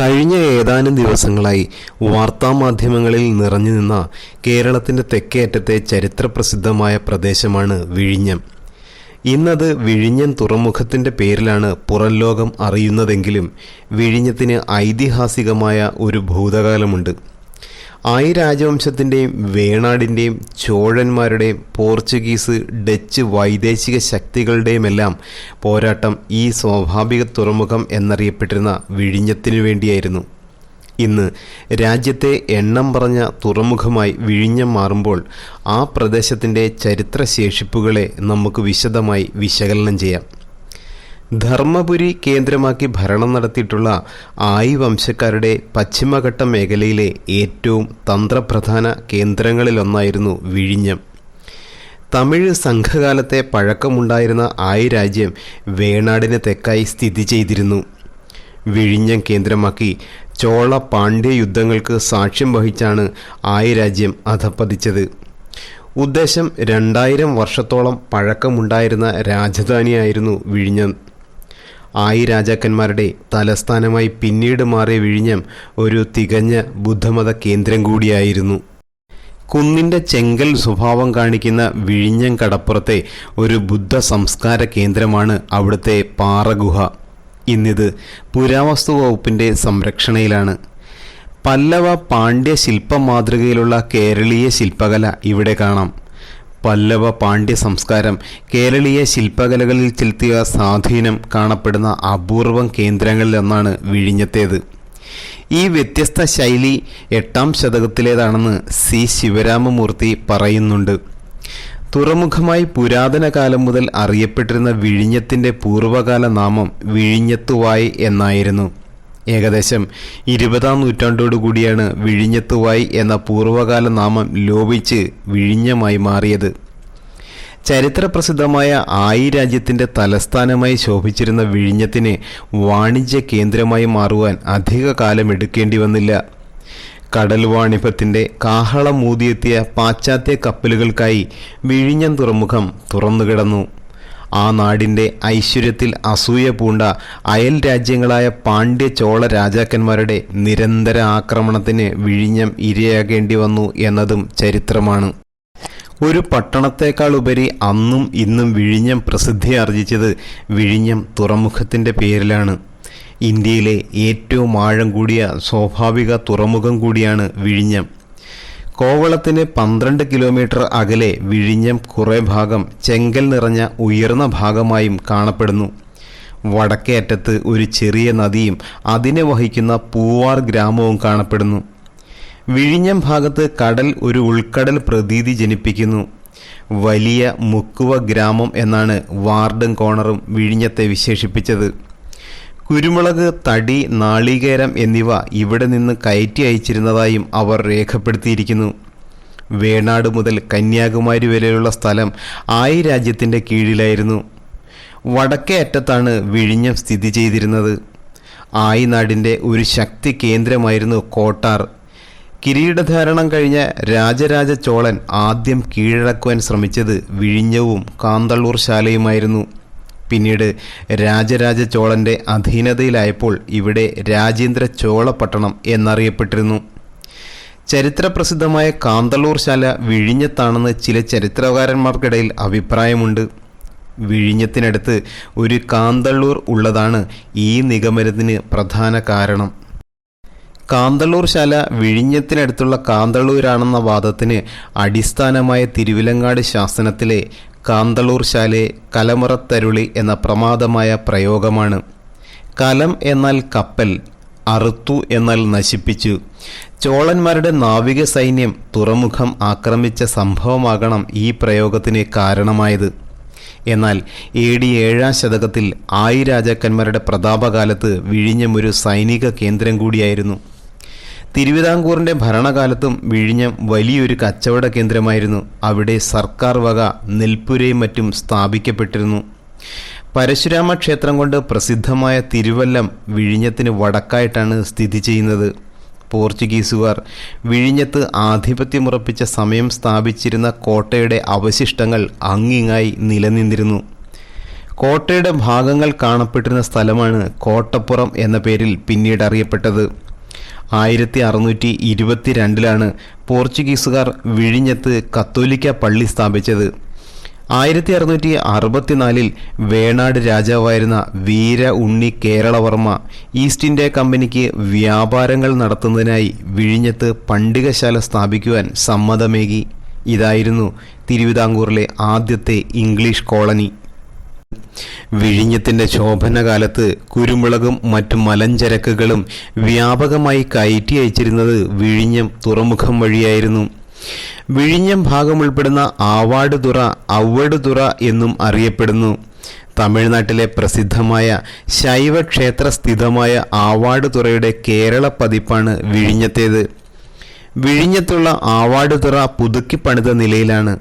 കഴിഞ്ഞ ഏതാനും ദിവസങ്ങളായി വാർത്താമാധ്യമങ്ങളിൽ നിറഞ്ഞു നിന്ന കേരളത്തിന്റെ തെക്കേയറ്റത്തെ ചരിത്രപ്രസിദ്ധമായ പ്രദേശമാണ് വിഴിഞ്ഞം. ഇന്നത് വിഴിഞ്ഞം തുറമുഖത്തിന്റെ പേരിലാണ് പുറംലോകം അറിയുന്നതെങ്കിലും വിഴിഞ്ഞത്തിന് ഐതിഹാസികമായ ഒരു ഭൂതകാലമുണ്ട്. ആയി രാജവംശത്തിന്റെയും വേണാടിന്റെയും ചോഴന്മാരുടെയും പോർച്ചുഗീസ് ഡച്ച് വൈദേശിക ശക്തികളുടെയുമെല്ലാം പോരാട്ടം ഈ സ്വാഭാവിക തുറമുഖം എന്നറിയപ്പെട്ടിരുന്ന വിഴിഞ്ഞത്തിനു വേണ്ടിയായിരുന്നു. ഇന്ന് രാജ്യത്തെ എണ്ണം പറഞ്ഞ തുറമുഖമായി വിഴിഞ്ഞം മാറുമ്പോൾ ആ പ്രദേശത്തിന്റെ ചരിത്രശേഷിപ്പുകളെ നമുക്ക് വിശദമായി വിശകലനം ചെയ്യാം. ധർമ്മപുരി കേന്ദ്രമാക്കി ഭരണം നടത്തിയിട്ടുള്ള ആയി വംശക്കാരുടെ പശ്ചിമഘട്ട മേഖലയിലെ ഏറ്റവും തന്ത്രപ്രധാന കേന്ദ്രങ്ങളിലൊന്നായിരുന്നു വിഴിഞ്ഞം. തമിഴ് സംഘകാലത്തെ പഴക്കമുണ്ടായിരുന്ന ആയി രാജ്യം വേണാടിന് തെക്കായി സ്ഥിതി ചെയ്തിരുന്നു. വിഴിഞ്ഞം കേന്ദ്രമാക്കി ചോള പാണ്ഡ്യ യുദ്ധങ്ങൾക്ക് സാക്ഷ്യം വഹിച്ചാണ് ആയി രാജ്യം അധപ്പതിച്ചത് ഉദ്ദേശം രണ്ടായിരം വർഷത്തോളം പഴക്കമുണ്ടായിരുന്ന രാജധാനിയായിരുന്നു വിഴിഞ്ഞം. ആയി രാജാക്കന്മാരുടെ തലസ്ഥാനമായി പിന്നീട് മാറിയ വിഴിഞ്ഞം ഒരു തികഞ്ഞ ബുദ്ധമത കേന്ദ്രം കൂടിയായിരുന്നു. കുന്നിന്റെ ചെങ്കൽ സ്വഭാവം കാണിക്കുന്ന വിഴിഞ്ഞം കടപ്പുറത്തെ ഒരു ബുദ്ധ സംസ്കാര കേന്ദ്രമാണ് അവിടുത്തെ പാറഗുഹ. ഇന്നിത് പുരാവസ്തു വകുപ്പിന്റെ സംരക്ഷണയിലാണ്. പല്ലവ പാണ്ഡ്യ ശില്പ മാതൃകയിലുള്ള കേരളീയ ശില്പകല ഇവിടെ കാണാം. പല്ലവ പാണ്ഡ്യ സംസ്കാരം കേരളീയ ശില്പകലകളിൽ ചെലുത്തിയ സ്വാധീനം കാണപ്പെടുന്ന അപൂർവം കേന്ദ്രങ്ങളിലൊന്നാണ് വിഴിഞ്ഞത്തേത്. ഈ വ്യത്യസ്ത ശൈലി എട്ടാം ശതകത്തിലേതാണെന്ന് സി. ശിവരാമമൂർത്തി പറയുന്നുണ്ട്. തുറമുഖമായി പുരാതന കാലം മുതൽ അറിയപ്പെട്ടിരുന്ന വിഴിഞ്ഞത്തിന്റെ പൂർവകാല നാമം വിഴിഞ്ഞത്തുവായി എന്നായിരുന്നു. ഏകദേശം ഇരുപതാം നൂറ്റാണ്ടോടുകൂടിയാണ് വിഴിഞ്ഞത്തുവായി എന്ന പൂർവകാല നാമം ലോപിച്ച് വിഴിഞ്ഞമായി മാറിയത്. ചരിത്രപ്രസിദ്ധമായ ആയി രാജ്യത്തിന്റെ തലസ്ഥാനമായി ശോഭിച്ചിരുന്ന വിഴിഞ്ഞത്തിന് വാണിജ്യ കേന്ദ്രമായി മാറുവാൻ അധിക കാലം എടുക്കേണ്ടി വന്നില്ല. കടൽ വാണിഭത്തിന്റെ കാഹളം മൂതിയെത്തിയ പാശ്ചാത്യ കപ്പലുകൾക്കായി വിഴിഞ്ഞം തുറമുഖം തുറന്നുകിടന്നു. ആ നാടിന്റെ ഐശ്വര്യത്തിൽ അസൂയ പൂണ്ട അയൽ രാജ്യങ്ങളായ പാണ്ഡ്യ ചോള രാജാക്കന്മാരുടെ നിരന്തര ആക്രമണത്തിന് വിഴിഞ്ഞം ഇരയാകേണ്ടി വന്നു എന്നതും ചരിത്രമാണ്. ഒരു പട്ടണത്തേക്കാൾ ഉപരി അന്നും ഇന്നും വിഴിഞ്ഞം പ്രസിദ്ധി ആർജിച്ചത് വിഴിഞ്ഞം തുറമുഖത്തിന്റെ പേരിലാണ്. ഇന്ത്യയിലെ ഏറ്റവും ആഴം കൂടിയ സ്വാഭാവിക തുറമുഖം കൂടിയാണ് വിഴിഞ്ഞം. കോവളത്തിന് പന്ത്രണ്ട് കിലോമീറ്റർ അകലെ വിഴിഞ്ഞം കുറേ ഭാഗം ചെങ്കൽ നിറഞ്ഞ ഉയർന്ന ഭാഗമായും കാണപ്പെടുന്നു. വടക്കേറ്റത്ത് ഒരു ചെറിയ നദിയും അതിനെ വഹിക്കുന്ന പൂവാർ ഗ്രാമവും കാണപ്പെടുന്നു. വിഴിഞ്ഞം ഭാഗത്ത് കടൽ ഒരു ഉൾക്കടൽ പ്രതീതി ജനിപ്പിക്കുന്നു. വലിയ മുക്കുവ ഗ്രാമം എന്നാണ് വാർഡും കോണറും വിഴിഞ്ഞത്തെ വിശേഷിപ്പിച്ചത്. കുരുമുളക് തടി നാളികേരം എന്നിവ ഇവിടെ നിന്ന് കയറ്റി അയച്ചിരുന്നതായും അവർ രേഖപ്പെടുത്തിയിരിക്കുന്നു. വേണാട് മുതൽ കന്യാകുമാരി വരെയുള്ള സ്ഥലം ആയി രാജ്യത്തിന്റെ കീഴിലായിരുന്നു. വടക്കേ അറ്റത്താണ് വിഴിഞ്ഞം സ്ഥിതി ചെയ്തിരുന്നത്. ആയി നാടിന്റെ ഒരു ശക്തി കേന്ദ്രമായിരുന്നു കോട്ടാർ. കിരീടധാരണം കഴിഞ്ഞ രാജരാജ ചോളൻ ആദ്യം കീഴടക്കുവാൻ ശ്രമിച്ചത് വിഴിഞ്ഞവും കാന്തള്ളൂർ ശാലയുമായിരുന്നു. പിന്നീട് രാജരാജ ചോളന്റെ അധീനതയിലായപ്പോൾ ഇവിടെ രാജേന്ദ്ര ചോള പട്ടണം എന്നറിയപ്പെട്ടിരുന്നു. ചരിത്രപ്രസിദ്ധമായ കാന്തളൂർ ശാല വിഴിഞ്ഞത്താണെന്ന് ചില ചരിത്രകാരന്മാർക്കിടയിൽ അഭിപ്രായമുണ്ട്. വിഴിഞ്ഞത്തിനടുത്ത് ഒരു കാന്തള്ളൂർ ഉള്ളതാണ് ഈ നിഗമനത്തിന് പ്രധാന കാരണം. കാന്തള്ളൂർ ശാല വിഴിഞ്ഞത്തിനടുത്തുള്ള കാന്തള്ളൂരാണെന്ന വാദത്തിന് അടിസ്ഥാനമായ തിരുവിലങ്ങാട് ശാസനത്തിലെ കാന്തളൂർ ശാലെ കലമുറത്തരുളി എന്ന പ്രമാദമായ പ്രയോഗമാണ്. കലം എന്നാൽ കപ്പൽ അറുത്തു എന്നാൽ നശിപ്പിച്ചു. ചോളന്മാരുടെ നാവിക സൈന്യം തുറമുഖം ആക്രമിച്ച സംഭവമാകണം ഈ പ്രയോഗത്തിന് കാരണമായത്. എന്നാൽ എ ഡി ഏഴാം ശതകത്തിൽ ആയി രാജാക്കന്മാരുടെ പ്രതാപകാലത്ത് വിഴിഞ്ഞം ഒരു സൈനിക കേന്ദ്രം കൂടിയായിരുന്നു. തിരുവിതാംകൂറിന്റെ ഭരണകാലത്തും വിഴിഞ്ഞം വലിയൊരു കച്ചവട കേന്ദ്രമായിരുന്നു. അവിടെ സർക്കാർ വക നെൽപ്പുരയും മറ്റും സ്ഥാപിക്കപ്പെട്ടിരുന്നു. പരശുരാമ ക്ഷേത്രം കൊണ്ട് പ്രസിദ്ധമായ തിരുവല്ലം വിഴിഞ്ഞത്തിന് വടക്കായിട്ടാണ് സ്ഥിതി ചെയ്യുന്നത്. പോർച്ചുഗീസുകാർ വിഴിഞ്ഞത്ത് ആധിപത്യമുറപ്പിച്ച സമയം സ്ഥാപിച്ചിരുന്ന കോട്ടയുടെ അവശിഷ്ടങ്ങൾ അങ്ങിങ്ങായി നിലനിന്നിരുന്നു. കോട്ടയുടെ ഭാഗങ്ങൾ കാണപ്പെട്ടിരുന്ന സ്ഥലമാണ് കോട്ടപ്പുറം എന്ന പേരിൽ പിന്നീട് അറിയപ്പെട്ടത്. ആയിരത്തി അറുന്നൂറ്റി ഇരുപത്തിരണ്ടിലാണ് പോർച്ചുഗീസുകാർ വിഴിഞ്ഞത്ത് കത്തോലിക്ക പള്ളി സ്ഥാപിച്ചത്. ആയിരത്തി അറുന്നൂറ്റി അറുപത്തിനാലിൽ വേണാട് രാജാവായിരുന്ന വീര ഉണ്ണി കേരളവർമ്മ ഈസ്റ്റ് ഇന്ത്യ കമ്പനിക്ക് വ്യാപാരങ്ങൾ നടത്തുന്നതിനായി വിഴിഞ്ഞത്ത് പണ്ടികശാല സ്ഥാപിക്കുവാൻ സമ്മതമേകി. ഇതായിരുന്നു തിരുവിതാംകൂറിലെ ആദ്യത്തെ ഇംഗ്ലീഷ് കോളനി. വിഴിഞ്ഞത്തിന്റെ ശോഭനകാലത്ത് കുരുമുളകും മറ്റു മലഞ്ചരക്കുകളും വ്യാപകമായി കയറ്റി അയച്ചിരുന്നത് വിഴിഞ്ഞം തുറമുഖം വഴിയായിരുന്നു. വിഴിഞ്ഞം ഭാഗം ഉൾപ്പെടുന്ന ആവാട് തുറ ഔവട് തുറ എന്നും അറിയപ്പെടുന്നു. തമിഴ്നാട്ടിലെ പ്രസിദ്ധമായ ശൈവക്ഷേത്ര സ്ഥിതമായ ആവാട് തുറയുടെ കേരള പതിപ്പാണ് വിഴിഞ്ഞത്തേത്. വിഴിഞ്ഞത്തുള്ള ആവാട് തുറ പുതുക്കി പണിത നിലയിലാണ്.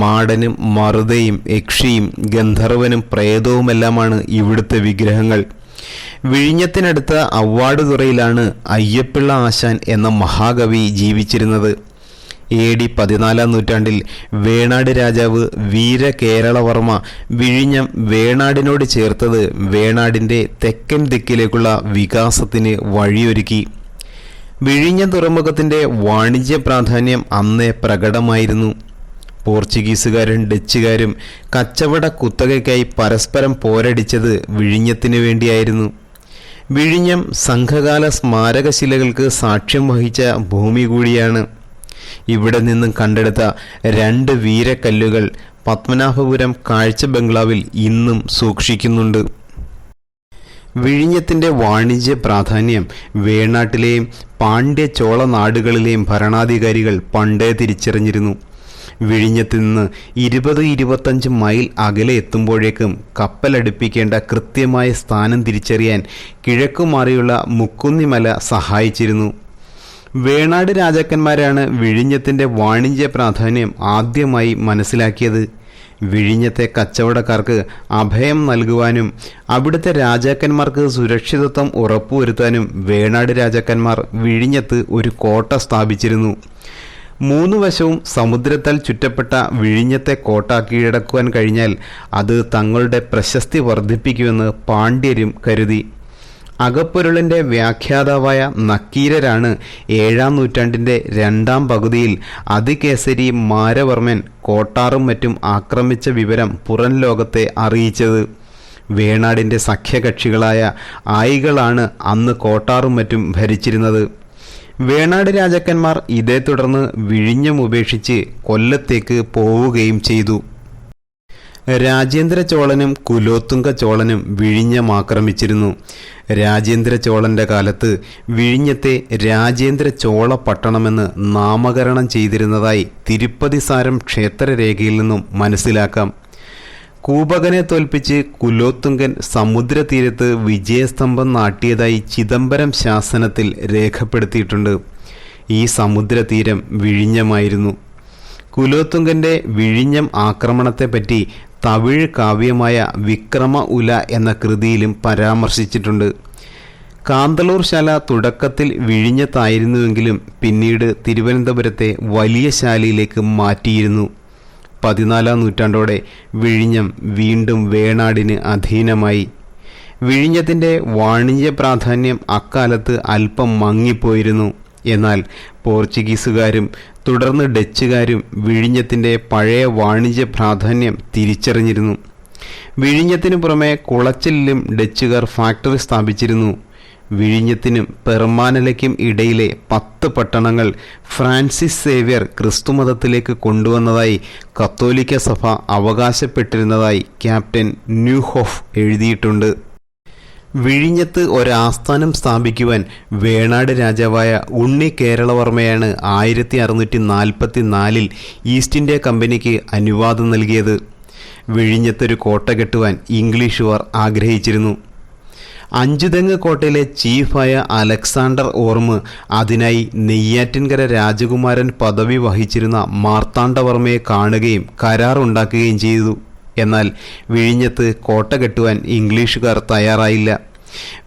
മാടനും മറുതയും യക്ഷിയും ഗന്ധർവനും പ്രേതവുമെല്ലാമാണ് ഇവിടുത്തെ വിഗ്രഹങ്ങൾ. വിഴിഞ്ഞത്തിനടുത്ത അവാർഡ് അവ്വാടുതുറയിലാണ് അയ്യപ്പിള്ള ആശാൻ എന്ന മഹാകവി ജീവിച്ചിരുന്നത്. എ ഡി പതിനാലാം നൂറ്റാണ്ടിൽ വേണാട് രാജാവ് വീര കേരളവർമ്മ വിഴിഞ്ഞം വേണാടിനോട് ചേർത്തത് വേണാടിന്റെ തെക്കൻ ദിക്കിലേക്കുള്ള വികാസത്തിന് വഴിയൊരുക്കി. വിഴിഞ്ഞ തുറമുഖത്തിന്റെ വാണിജ്യ പ്രാധാന്യം അന്നേ പ്രകടമായിരുന്നു. പോർച്ചുഗീസുകാരും ഡച്ചുകാരും കച്ചവട കുത്തകയ്ക്കായി പരസ്പരം പോരടിച്ചത് വിഴിഞ്ഞത്തിനു വേണ്ടിയായിരുന്നു. വിഴിഞ്ഞം സംഘകാല സ്മാരകശിലകൾക്ക് സാക്ഷ്യം വഹിച്ച ഭൂമി കൂടിയാണ്. ഇവിടെ നിന്നും കണ്ടെടുത്ത രണ്ട് വീരക്കല്ലുകൾ പത്മനാഭപുരം കാഴ്ച ബംഗ്ലാവിൽ ഇന്നും സൂക്ഷിക്കുന്നുണ്ട്. വിഴിഞ്ഞത്തിന്റെ വാണിജ്യ പ്രാധാന്യം വേണാട്ടിലെയും പാണ്ഡ്യ ചോള നാടുകളിലെയും ഭരണാധികാരികൾ പണ്ടേ തിരിച്ചറിഞ്ഞിരുന്നു. വിഴിഞ്ഞത്ത് നിന്ന് ഇരുപത് ഇരുപത്തഞ്ച് മൈൽ അകലെ എത്തുമ്പോഴേക്കും കപ്പലടുപ്പിക്കേണ്ട കൃത്യമായ സ്ഥാനം തിരിച്ചറിയാൻ കിഴക്കുമാറിയുള്ള മുക്കുന്നിമല സഹായിച്ചിരുന്നു. വേണാട് രാജാക്കന്മാരാണ് വിഴിഞ്ഞത്തിന്റെ വാണിജ്യ പ്രാധാന്യം ആദ്യമായി മനസ്സിലാക്കിയത്. വിഴിഞ്ഞത്തെ കച്ചവടക്കാർക്ക് അഭയം നൽകുവാനും അവിടുത്തെ രാജാക്കന്മാർക്ക് സുരക്ഷിതത്വം ഉറപ്പുവരുത്താനും വേണാട് രാജാക്കന്മാർ വിഴിഞ്ഞത്ത് ഒരു കോട്ട സ്ഥാപിച്ചിരുന്നു. മൂന്നു വശവും സമുദ്രത്താൽ ചുറ്റപ്പെട്ട വിഴിഞ്ഞത്തെ കോട്ട കീഴടക്കുവാൻ കഴിഞ്ഞാൽ അത് തങ്ങളുടെ പ്രശസ്തി വർദ്ധിപ്പിക്കുമെന്ന് പാണ്ഡ്യരും കരുതി. അകപ്പൊരുളിന്റെ വ്യാഖ്യാതാവായ നക്കീരരാണ് ഏഴാം നൂറ്റാണ്ടിന്റെ രണ്ടാം പകുതിയിൽ അതികേസരി മാരവർമ്മൻ കോട്ടാറും മറ്റും ആക്രമിച്ച വിവരം പുറം ലോകത്തെ അറിയിച്ചത്. വേണാടിന്റെ സഖ്യകക്ഷികളായ ആയികളാണ് അന്ന് കോട്ടാറും മറ്റും ഭരിച്ചിരുന്നത്. വേണാട് രാജാക്കന്മാർ ഇതേ തുടർന്ന് വിഴിഞ്ഞം ഉപേക്ഷിച്ച് കൊല്ലത്തേക്ക് പോവുകയും ചെയ്തു. രാജേന്ദ്ര ചോളനും കുലോത്തുങ്ക ചോളനും വിഴിഞ്ഞം ആക്രമിച്ചിരുന്നു. രാജേന്ദ്ര ചോളന്റെ കാലത്ത് വിഴിഞ്ഞത്തെ രാജേന്ദ്ര ചോള പട്ടണമെന്ന് നാമകരണം ചെയ്തിരുന്നതായി തിരുപ്പതി സാരം ക്ഷേത്രരേഖയിൽ നിന്നും മനസ്സിലാക്കാം. കൂപകനെ തോൽപ്പിച്ച് കുലോത്തുങ്കൻ സമുദ്രതീരത്ത് വിജയസ്തംഭം നാട്ടിയതായി ചിദംബരം ശാസനത്തിൽ രേഖപ്പെടുത്തിയിട്ടുണ്ട്. ഈ സമുദ്രതീരം വിഴിഞ്ഞമായിരുന്നു. കുലോത്തുങ്കന്റെ വിഴിഞ്ഞം ആക്രമണത്തെപ്പറ്റി തമിഴ് കാവ്യമായ വിക്രമ ഉല എന്ന കൃതിയിലും പരാമർശിച്ചിട്ടുണ്ട്. കാന്തളൂർ ശാല തുടക്കത്തിൽ വിഴിഞ്ഞത്തായിരുന്നുവെങ്കിലും പിന്നീട് തിരുവനന്തപുരത്തെ വലിയ ശാലയിലേക്ക് മാറ്റിയിരുന്നു. പതിനാലാം നൂറ്റാണ്ടോടെ വിഴിഞ്ഞം വീണ്ടും വേണാടിന് അധീനമായി. വിഴിഞ്ഞത്തിന്റെ വാണിജ്യ പ്രാധാന്യം അക്കാലത്ത് അല്പം മങ്ങിപ്പോയിരുന്നു. എന്നാൽ പോർച്ചുഗീസുകാരും തുടർന്ന് ഡച്ചുകാരും വിഴിഞ്ഞത്തിന്റെ പഴയ വാണിജ്യ പ്രാധാന്യം തിരിച്ചറിഞ്ഞിരുന്നു. വിഴിഞ്ഞത്തിനു പുറമെ കുളച്ചിലും ഡച്ചുകാർ ഫാക്ടറി സ്ഥാപിച്ചിരുന്നു. വിഴിഞ്ഞത്തിനും പെർമാനലയ്ക്കും ഇടയിലെ പത്ത് പട്ടണങ്ങൾ ഫ്രാൻസിസ് സേവ്യർ ക്രിസ്തുമതത്തിലേക്ക് കൊണ്ടുവന്നതായി കത്തോലിക്ക സഭ അവകാശപ്പെട്ടിരുന്നതായി ക്യാപ്റ്റൻ ന്യൂഹോഫ് എഴുതിയിട്ടുണ്ട്. വിഴിഞ്ഞത്ത് ഒരാസ്ഥാനം സ്ഥാപിക്കുവാൻ വേണാട് രാജാവായ ഉണ്ണി കേരളവർമ്മയാണ് ആയിരത്തി അറുന്നൂറ്റി നാൽപ്പത്തി നാലിൽ ഈസ്റ്റ് ഇന്ത്യ കമ്പനിക്ക് അനുവാദം നൽകിയത്. വിഴിഞ്ഞത്തൊരു കോട്ട കെട്ടുവാൻ ഇംഗ്ലീഷുകാർ ആഗ്രഹിച്ചിരുന്നു. അഞ്ചുതെങ്ങ് കോട്ടയിലെ ചീഫായ അലക്സാണ്ടർ ഓർമ് അതിനായി നെയ്യാറ്റിൻകര രാജകുമാരൻ പദവി വഹിച്ചിരുന്ന മാർത്താണ്ഡവർമ്മയെ കാണുകയും കരാറുണ്ടാക്കുകയും ചെയ്തു. എന്നാൽ വിഴിഞ്ഞത്ത് കോട്ട കെട്ടുവാൻ ഇംഗ്ലീഷുകാർ തയ്യാറായില്ല.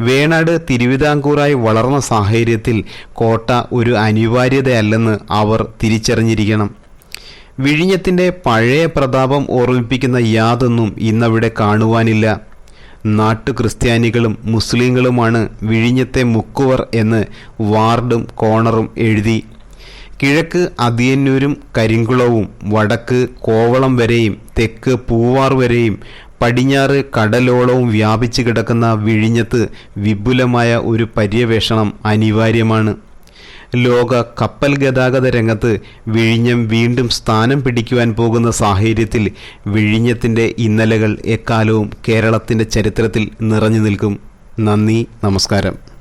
വേണാട് തിരുവിതാംകൂറായി വളർന്ന സാഹചര്യത്തിൽ കോട്ട ഒരു അനിവാര്യതയല്ലെന്ന് അവർ തിരിച്ചറിഞ്ഞിരിക്കണം. വിഴിഞ്ഞത്തിന്റെ പഴയ പ്രതാപം ഓർമ്മിപ്പിക്കുന്ന യാതൊന്നും ഇന്നവിടെ കാണുവാനില്ല. നാട്ടു ക്രിസ്ത്യാനികളും മുസ്ലിങ്ങളുമാണ് വിഴിഞ്ഞത്തെ മുക്കുവർ എന്ന് വാർഡും കോണറും എഴുതി. കിഴക്ക് അതിയന്നൂരും കരിങ്കുളവും വടക്ക് കോവളം വരെയും തെക്ക് പൂവാർ വരെയും പടിഞ്ഞാറ് കടലോളവും വ്യാപിച്ചു കിടക്കുന്ന വിഴിഞ്ഞത്ത് വിപുലമായ ഒരു പര്യവേഷണം അനിവാര്യമാണ്. ലോക കപ്പൽ ഗതാഗത രംഗത്ത് വിഴിഞ്ഞം വീണ്ടും സ്ഥാനം പിടിക്കുവാൻ പോകുന്ന സാഹചര്യത്തിൽ വിഴിഞ്ഞത്തിന്റെ ഇന്നലകൾ എക്കാലവും കേരളത്തിന്റെ ചരിത്രത്തിൽ നിറഞ്ഞു നിൽക്കും. നന്ദി നമസ്കാരം.